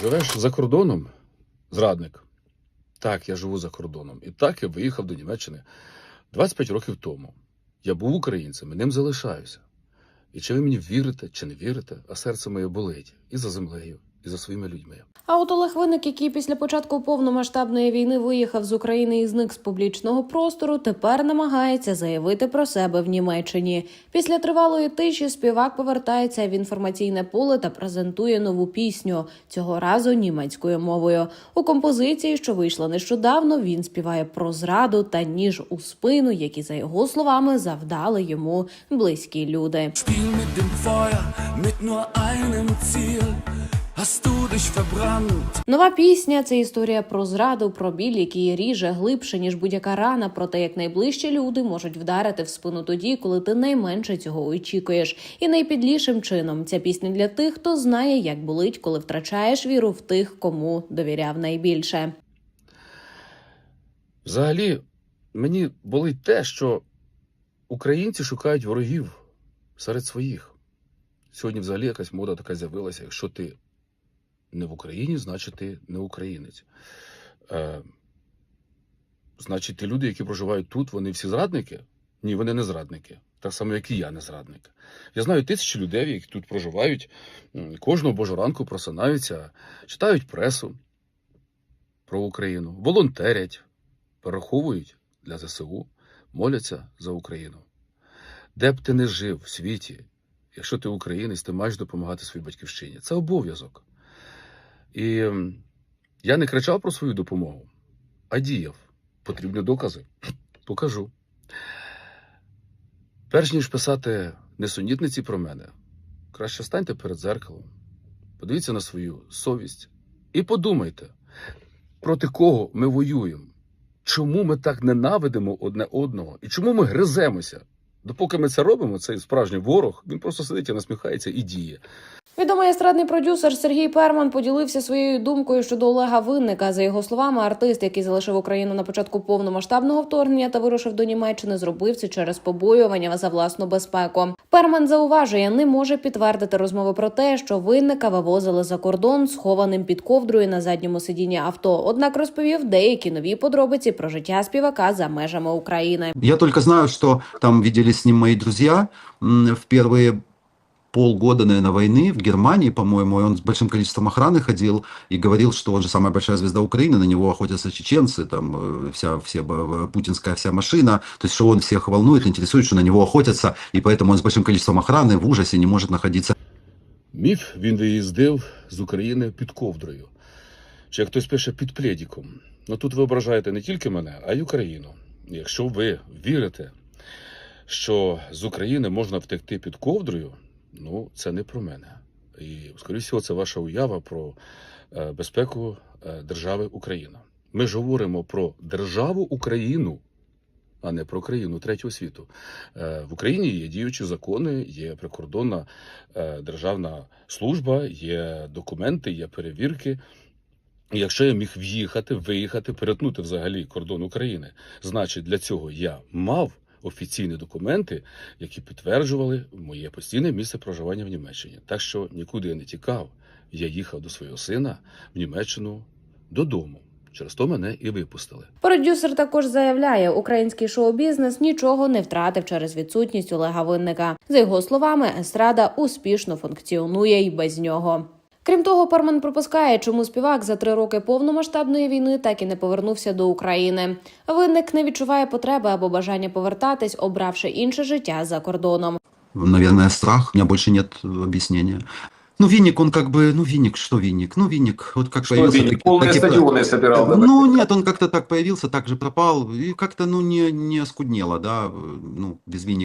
Живеш за кордоном, зрадник. Так, я живу за кордоном. І так я виїхав до Німеччини 25 років тому. Я був українцем і ним залишаюся. І чи ви мені вірите, чи не вірите, а серце моє болить і за землею, і за своїми людьми. А от Олег Винник, який після початку повномасштабної війни виїхав з України і зник з публічного простору, тепер намагається заявити про себе в Німеччині. Після тривалої тиші співак повертається в інформаційне поле та презентує нову пісню цього разу німецькою мовою. У композиції, що вийшла нещодавно, він співає про зраду та ніж у спину, які за його словами завдали йому близькі люди. Spiel mit dem Feuer, mit nur einem Ziel. Нова пісня це історія про зраду, про біль, який ріже глибше ніж будь-яка рана, про те, як найближчі люди можуть вдарити в спину тоді, коли ти найменше цього очікуєш. І найпідлішим чином ця пісня для тих, хто знає, як болить, коли втрачаєш віру в тих, кому довіряв найбільше. Взагалі, мені болить те, що українці шукають ворогів серед своїх. Сьогодні взагалі якась мода така з'явилася. Якщо ти не в Україні, значить ти не українець. Е, значить, ті люди, які проживають тут, вони всі зрадники? Ні, вони не зрадники. Так само, як і я не зрадник. Я знаю тисячі людей, які тут проживають, кожного божу ранку просинаються, читають пресу про Україну, волонтерять, перераховують для ЗСУ, моляться за Україну. Де б ти не жив в світі, якщо ти українець, ти маєш допомагати своїй батьківщині. Це обов'язок. І я не кричав про свою допомогу, а діяв. Потрібні докази. Покажу. Перш ніж писати несунітниці про мене, краще станьте перед зеркалом, подивіться на свою совість і подумайте, проти кого ми воюємо. Чому ми так ненавидимо одне одного? І чому ми гриземося? Допоки ми це робимо, цей справжній ворог, він просто сидить і насміхається і діє. Відомий естрадний продюсер Сергій Перман поділився своєю думкою щодо Олега Винника. За його словами, артист, який залишив Україну на початку повномасштабного вторгнення та вирушив до Німеччини, зробив це через побоювання за власну безпеку. Перман зауважує, не може підтвердити розмови про те, що винника вивозили за кордон схованим під ковдрою на задньому сидінні авто. Однак розповів деякі нові подробиці про життя співака за межами України. Я только знаю, что там виделись с ним мои друзья м, в первые полгода, наверное, войны в Германии, по-моему, и он с большим количеством охраны ходил и говорил, что он же самая большая звезда Украины, на него охотятся чеченцы, там э, вся, все, б- путинская вся машина, то есть, что он всех волнует, интересует, что на него охотятся, и поэтому он с большим количеством охраны в ужасе не может находиться Міф він виїздив з України під ковдрою. Чи як хтось пише під пледіком. Ну тут ви ображаєте не тільки мене, а й Україну. Якщо ви вірите, що з України можна втекти під ковдрою, ну це не про мене. І, скоріше це ваша уява про е, безпеку е, держави Україна. Ми ж говоримо про державу Україну, а не про країну третього світу. Е, В Україні є діючі закони, є прикордонна державна служба, є документи, є перевірки. І Якщо я міг в'їхати, виїхати, перетнути взагалі кордон України, значить для цього я мав офіційні документи, які підтверджували моє постійне місце проживання в Німеччині. Так що нікуди я не тікав. Я їхав до свого сина в Німеччину додому. Через то мене і випустили. Продюсер також заявляє, український шоу-бізнес нічого не втратив через відсутність Олега Винника. За його словами, естрада успішно функціонує й без нього. Крім того, Парман припускає, чому співак за три роки повномасштабної війни так і не повернувся до України. Винник не відчуває потреби або бажання повертатись, обравши інше життя за кордоном. наверное, страх. У меня больше нет э, объяснения. Ну, Винник, он как бы, ну, Винник, что Винник? Ну, Винник, вот как Что появился... Винник? так- Полные так и про- стадионы собирал. да, Ну, так? нет, он как-то так появился, так же пропал, и как-то, ну, не, не оскуднело, да, э, ну, без Винника.